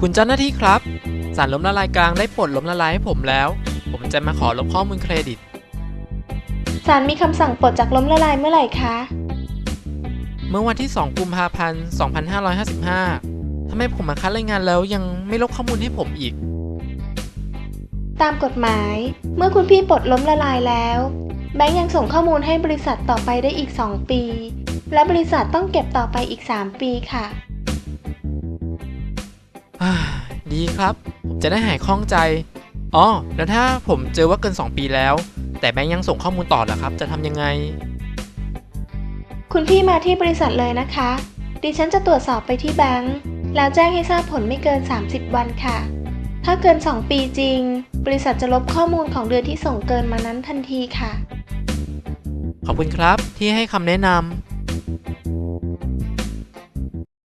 คุณเจ้าหน้าที่ครับ สารล้มละลายกลางได้ปลดล้มละลายให้ผมแล้ว ผมจะมาขอลบข้อมูลเครดิตศาลมีคำสั่งปลดจากล้มละลายเมื่อไหร่คะ เมื่อวันที่ 2 กุมภาพันธ์ 2555ทำไมผมมาคัดรายงานแล้วยังไม่ลบข้อมูลให้ผมอีก ตามกฎหมาย เมื่อคุณพี่ปลดล้มละลายแล้ว แบงก์ยังส่งข้อมูลให้บริษัทต่อไปได้อีก 2 ปี และบริษัทต้องเก็บต่อไปอีก 3 ปีค่ะอ่าดีครับ ผมจะได้หายคล่องใจ อ๋อ แล้วถ้าผมเจอว่าเกิน 2 ปีแล้ว แต่แบงค์ยังส่งข้อมูลต่อเหรอครับ จะทำยังไง คุณพี่มาที่บริษัทเลยนะคะ ดิฉันจะตรวจสอบไปที่แบงก์แล้วแจ้งให้ทราบผลไม่เกิน 30 วันค่ะ ถ้าเกิน 2 ปีจริง บริษัทจะลบข้อมูลของเดือนที่ส่งเกินมานั้นทันทีค่ะ ขอบคุณครับที่ให้คำแนะนำ